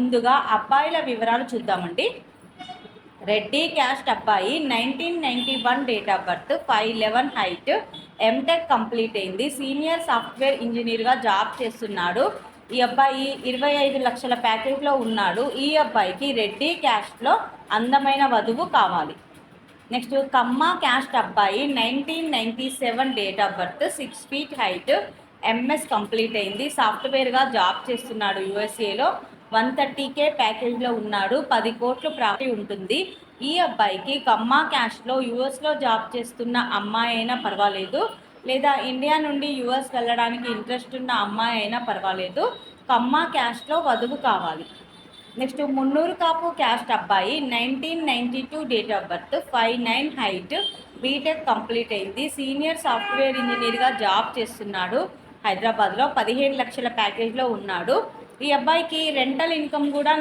ముందుగా అబ్బాయిల వివరాలు చూద్దామండి. రెడ్డి క్యాస్ట్ అబ్బాయి nineteen ninety one date of birth five eleven height MTech complete అయింది. సీనియర్ సాఫ్ట్వేర్ ఇంజనీర్గా జాబ్ చేస్తున్నాడు. ఈ అబ్బాయి ఇరవై ఐదు లక్షల ప్యాకేజ్లో ఉన్నాడు. ఈ అబ్బాయికి రెడ్డి క్యాస్ట్లో అందమైన వధువు కావాలి. నెక్స్ట్ కమ్మ క్యాస్ట్ అబ్బాయి nineteen ninety seven date of birth six feet height MS complete అయింది. సాఫ్ట్వేర్గా జాబ్ చేస్తున్నాడు యూఎస్ఏలో. వన్ థర్టీకే ప్యాకేజ్లో ఉన్నాడు. పది కోట్లు ప్రాప్తి ఉంటుంది. ఈ అబ్బాయికి కమ్మా క్యాస్ట్లో యూఎస్లో జాబ్ చేస్తున్న అమ్మాయి అయినా పర్వాలేదు. లేదా ఇండియా నుండి యూఎస్ వెళ్ళడానికి ఇంట్రెస్ట్ ఉన్న అమ్మాయి అయినా పర్వాలేదు. కమ్మా క్యాస్ట్లో వధువు కావాలి. నెక్స్ట్ మున్నూరు కాపు క్యాస్ట్ అబ్బాయి nineteen ninety two date of birth five nine height BTech complete అయింది. సీనియర్ సాఫ్ట్వేర్ ఇంజనీర్గా జాబ్ చేస్తున్నాడు. హైదరాబాద్లో పదిహేను లక్షల ప్యాకేజ్లో ఉన్నాడు. ఈ అబ్బాయికి రెంటల్ ఇన్కమ్ కూడా